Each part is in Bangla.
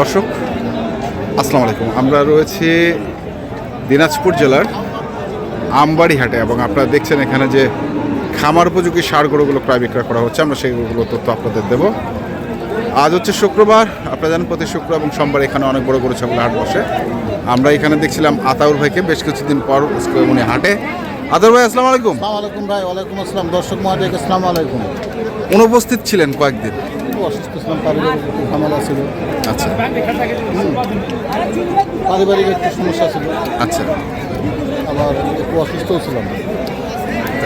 দর্শক আসসালামু আলাইকুম। আমরা রয়েছি দিনাজপুর জেলার আমবাড়ি হাটে এবং আপনারা দেখছেন এখানে যে খামার উপযোগী সার গরুগুলো ক্রয় বিক্রয় করা হচ্ছে আমরা সেইগুলো তথ্য আপনাদের দেব। আজ হচ্ছে শুক্রবার আপনারা জানেন প্রতি শুক্র এবং সোমবার এখানে অনেক বড় গরু ছাগলের হাট বসে। আমরা এখানে দেখছিলাম আতাউর ভাইকে বেশ কিছুদিন পর উনি হাটে। আতাউর ভাই আসসালামু আলাইকুম। আলাইকুম ভাই ওয়ালাইকুম আসসালাম। দর্শক মহাদেব আসসালামু আলাইকুম। অনুপস্থিত ছিলেন কয়েকদিন। একটু অসুস্থ ছিলাম পারিবারিক একটু ঝামেলা ছিল। আচ্ছা। পারিবারিক একটু সমস্যা ছিল। আচ্ছা। আবার একটু অসুস্থও ছিলাম।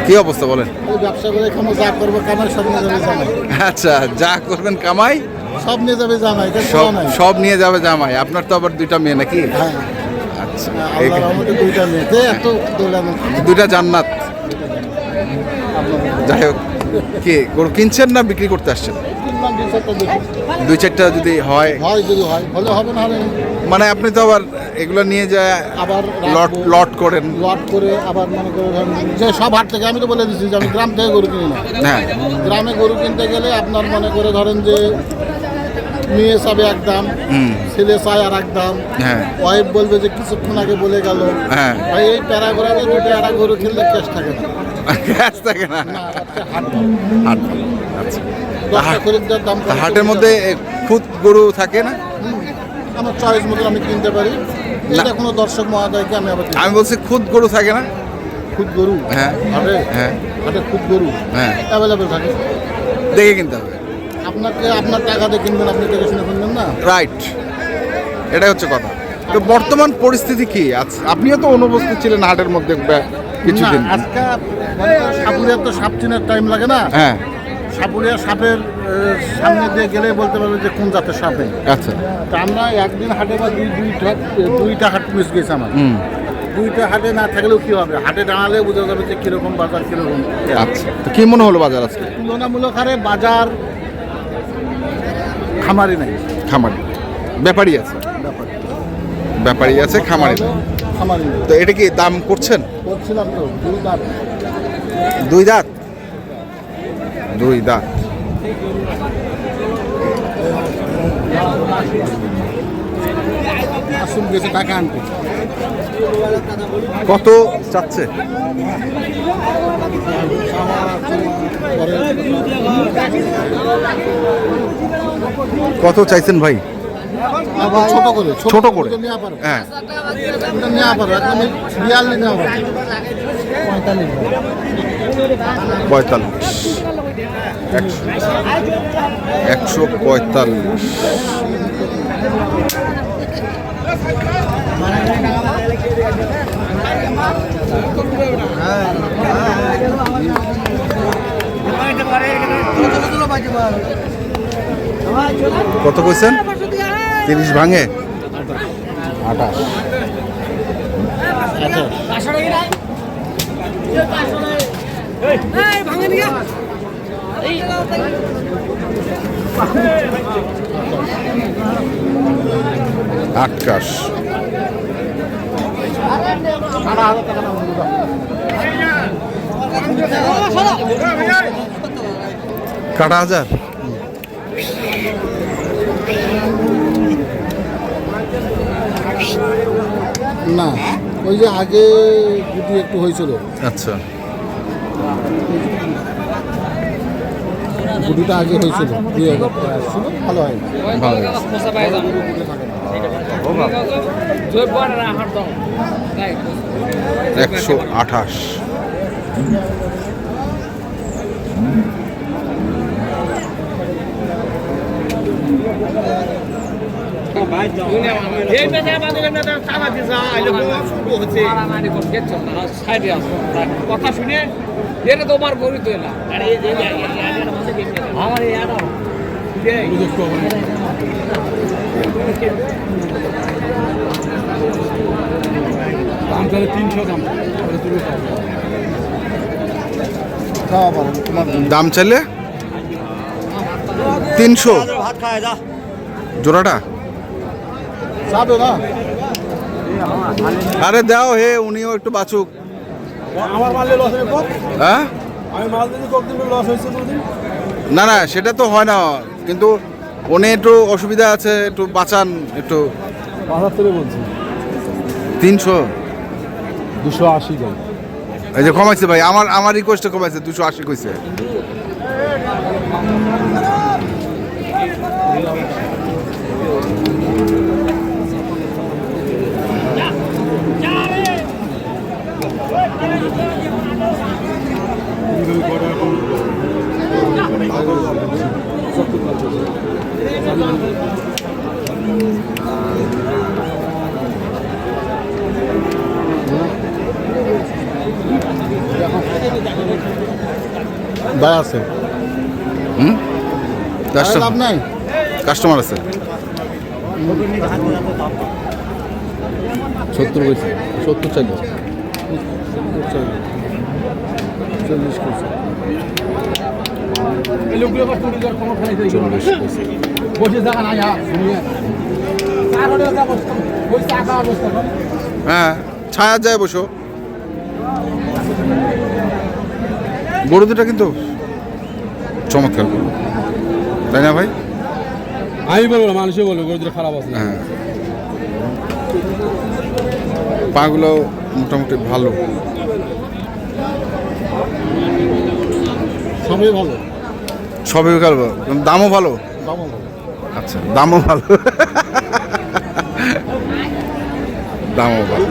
কি অবস্থা বলেন? ব্যবসা করে এখানে যা করব কামাই সব নিয়ে যাবে জামাই। আচ্ছা যা করবেন কামাই? সব নিয়ে যাবে জামাই সব সব নিয়ে যাবে জামাই আপনার তো আবার দুইটা মেয়ে নাকি? হ্যাঁ। আচ্ছা দুইটা মেয়েতে এত দুইটা জান্নাত। যাই হোক কে গরু কিনছেন না বিক্রি করতে আসছেন? দুই চারটা যদি হয় হয় যদি হয় হলে হবে না হলে মানে আপনি তো আবার এগুলো নিয়ে যায় আবার লট লট করেন। লট করে আবার মনে করেন ধরেন যে সব হাট থেকে আমি তো বলে দিচ্ছি যে আমি গ্রাম থেকে গরু কিনি না। হ্যাঁ। গ্রামে গরু কিনতে গেলে আপনার মনে করে ধরেন যে মেয়ে চাবে এক দাম ছেলে চায় আর এক দাম। হ্যাঁ। ওয়াইফ বলবে যে কিছুক্ষণ আগে বলে গেল। হ্যাঁ। ভাই এই প্যারা ঘোরাতে দুটো একটা গরু কিনলে ক্যাশ থাকে না। গ্যাস থাকে না। হাট ভালো। আচ্ছা। হাটের মধ্যে খুদ গরু থাকে না? আমার চয়েস মতো আমি কিনতে পারি। এটা কোনো দর্শক মহাদয়কে আমি আবার আমি বলছি খুদ গরু থাকে না? খুদ গরু? হ্যাঁ। হাটে হ্যাঁ। হাটে খুদ গরু? হ্যাঁ। অ্যাভেলেবেল থাকে। দেখে কিনতে হবে। আপনাকে আপনার টাকা দিয়ে কিনবেন আপনি দেখে শুনে কিনবেন না? রাইট এটাই হচ্ছে কথা। তো বর্তমান পরিস্থিতি কি? আজ- আপনিও তো অনুপস্থিত ছিলেন হাটের মধ্যে কিছুদিন। আজকে মনে করেন সাপুরিয়ার তো চিনার টাইম লাগে না। হ্যাঁ। সাপুরিয়া সাপের সামনে দিয়ে গেলে বলতে পারবে যে কোন জাতের সাপে আচ্ছা। তা আমরা একদিন হাটে বা দুই দুইটা দুইটা হাট মিস গেছে আমার। দুইটা হাটে না থাকলেও কি হবে? হাটে দাঁড়ালে বোঝা যাবে যে কীরকম বাজার কীরকম আচ্ছা। তো কি মনে হলো বাজার আজকে? তুলনামূলক হারে বাজার খামারি নাই। খামারি। ব্যাপারই আছে? ব্যাপার। ব্যাপারী আছে খামারি খামারি নেই। তো এটা কি দাম করছেন? করছিলাম তো দুই দাঁত। দুই দাঁত? দুই দাঁত। কত চাচ্ছে? কত চাইছেন ভাই? ছোট করে ছোট করে। হ্যাঁ। পঁয়তাল্লিশ। একশো একশো পঁয়তাল্লিশ। কত কইছেন? তিরিশ ভাঙে? আঠাশ। আঠাশ দাম হলো। কাটা হাজার? না ওই যে আগে গুটি একটু হয়েছিল। আচ্ছা। গুটিটা আগে হয়েছিল। দুই হাজার। ভালো হয়। ভালো। একশো আঠাশ। কথা শুনে এটা তোমার গরু তো না দাম তাহলে তিনশো দাম দাম চাইলে? তিনশো। জোড়াটা? আরে দাও হে উনিও একটু বাঁচুক। আমার মারলে লস হ্যাঁ? আমি মাল দিতে কতদিন লস হয়েছে না না সেটা তো হয় না কিন্তু উনি একটু অসুবিধা আছে একটু বাঁচান একটু। বলছি। তিনশো। দুশো আশি এই যে কমাইছে ভাই আমার আমার রিকোয়েস্টে কমাইছে দুশো আশি কইছে। ভাই আছে। হুম? লাভ নাই। কাস্টমার আছে। সত্তর বলছি সত্তর চাইল। চল্লিশ হ্যাঁ ছায়া যায় বসো। গরু দুটা কিন্তু চমৎকার। গরু তাই না ভাই? আমি বলব না মানুষে বলব গরুদের খারাপ আছে হ্যাঁ। পাগুলো মোটামুটি ভালো। সবই ভালো। সবই ভালো। দামও ভালো। দামও ভালো। আচ্ছা দামও ভালো। দামও ভালো।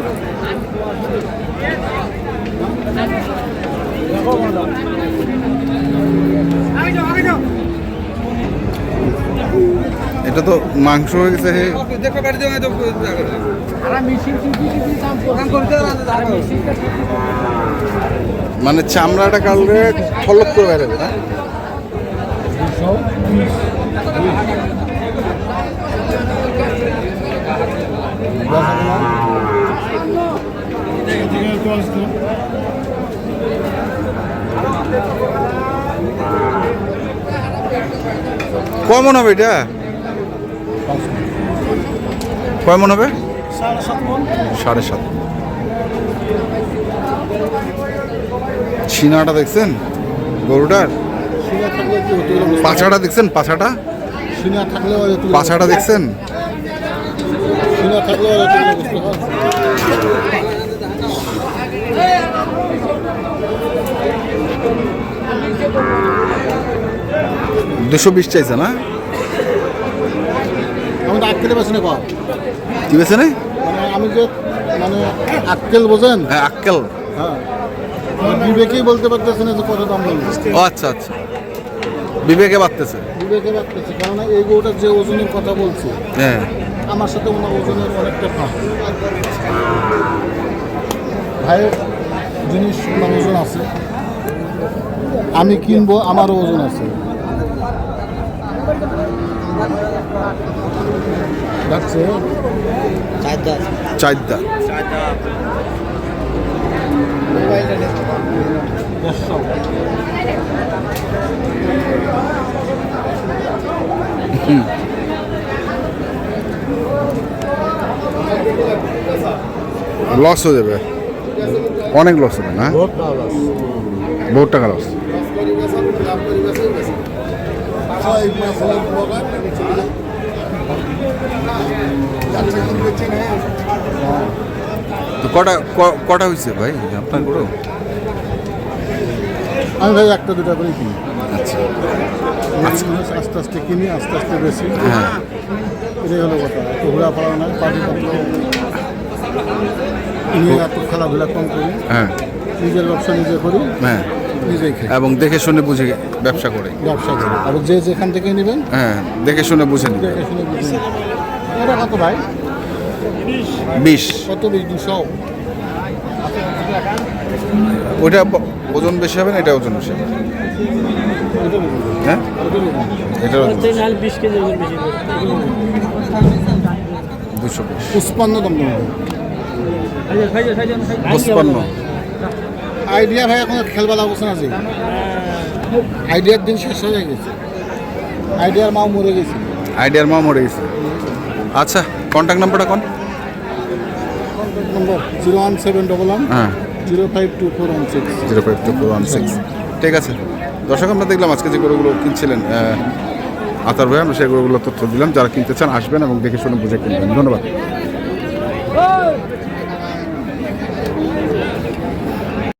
এটা তো মাংস হয়ে গেছে মানে চামড়াটা কালরে ফলক করে বেরোবে না? কমন হবে এটা? কয় মন হবে? সাড়ে সাত ছিনাটা দেখছেন? গরুটার? পাছাটা দেখছেন? পাছাটা? পাছাটা দেখছেন? দুশো বিশ চাইছে না? আমি আক্কেলে বেছি না কম কি বেছে নেই মানে আমি যে মানে আক্কেল বোঝেন? হ্যাঁ আক্কেল হ্যাঁ। আমি বিবেকেই বলতে পারতেছি না যে কত দাম বলব ও আচ্ছা আচ্ছা। বিবেকে বাড়তেছে। বিবেকে পারতেছি কারণ এই গরুটার যে ওজনের কথা বলছি হ্যাঁ। আমার সাথে ওনার ওজনের অনেকটা ফাঁক। ভাইয়ের জিনিস ওনার ওজন আছে। আমি কিনবো আমারও ওজন আছে। যাচ্ছে? চারটা লস হয়ে যাবে। অনেক লস হবে না? বহুত টাকা লস। তো কটা কটা হয়েছে ভাই? আপনার গরু আমি ভাই একটা দুটা করে কিনি। আচ্ছা। আস্তে আস্তে কিনি আস্তে আস্তে বেশি। হ্যাঁ। এটাই হলো কথা। এত ঘোরা পড়া নাই। পার্টি নিয়ে এত খেলাধুলা কম করি। হ্যাঁ। নিজের ব্যবসা নিজে করি। হ্যাঁ। নিজেই খাই। এবং দেখে শুনে বুঝে ব্যবসা করে। ব্যবসা করি। আর যে যেখান থেকে নেবেন? হ্যাঁ দেখে শুনে বুঝে নিবে দেখে শুনে বুঝে এটা কত ভাই? বিশ। কত বিশ? দুশো? ওইটা ওজন বেশি হবে না? এটা ওজন বেশি হবে? হ্যাঁ? এটা দুশো বিশ। পুষ্পান্ন দাম পঁচপান্ন আইডিয়া ভাই এখন খেলবেলা অবস্থান আছে আইডিয়ার দিন শেষ হয়ে গেছে। আইডিয়ার মাও মরে গেছে। আইডিয়ার মা মরে গেছে। আচ্ছা কন্ট্যাক্ট নাম্বারটা কোন? নম্বর zero one seven double one হ্যাঁ। Zero five two four one six zero five two four one six ঠিক আছে। দর্শক আমরা দেখলাম আজকে যে গরুগুলো কিনছিলেন আতার ভাই আমরা সেগুলো তথ্য দিলাম। যারা কিনতে চান আসবেন এবং দেখে শুনে বুঝে কিনবেন। ধন্যবাদ।